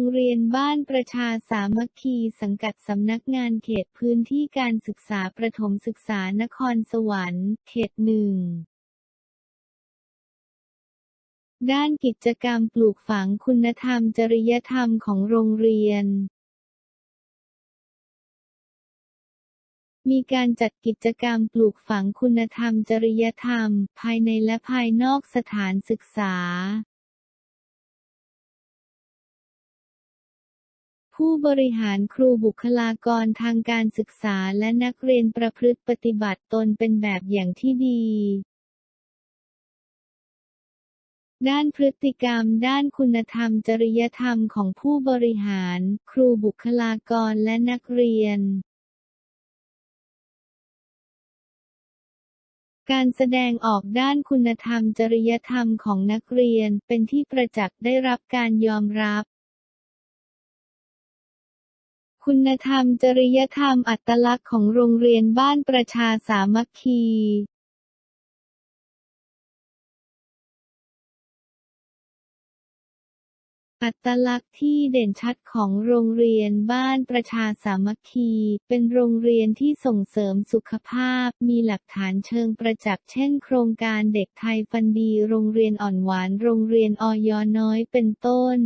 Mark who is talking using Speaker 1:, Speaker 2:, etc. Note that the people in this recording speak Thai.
Speaker 1: งเรียนบ้านประชาสามัคคีสังกัดสำนักงานเขตพื้นที่การศึกษาประถมศึกษานครสวรรค์ เขตหนึ่งด้านกิจกรรมปลูกฝังคุณธรรมจริยธรรมของโรงเรียน มีการจัดกิจกรรมปลูกฝังคุณธรรมจริยธรรม ภายในและภายนอกสถานศึกษา ผู้บริหารครูบุคลากรทางการศึกษาและนักเรียนประพฤติปฏิบัติตนเป็นแบบอย่างที่ดี ด้านพฤติกรรม ด้านคุณธรรมจริยธรรมของผู้บริหาร ครูบุคลากรและนักเรียนการแสดงออกด้านคุณธรรมจริยธรรมของนักเรียนเป็นที่ประจักษ์ได้รับการยอมรับ คุณธรรมจริยธรรมอัตลักษณ์ของโรงเรียนบ้านประชาสามัคคีอัตลักษณ์ที่เด่นชัดของโรงเรียนบ้านประชาสามัคคี เป็นโรงเรียนที่ส่งเสริมสุขภาพ มีหลักฐานเชิงประจักษ์เช่น โครงการเด็กไทยฟันดี โรงเรียนอ่อนหวาน โรงเรียนออยอน้อยเป็นต้น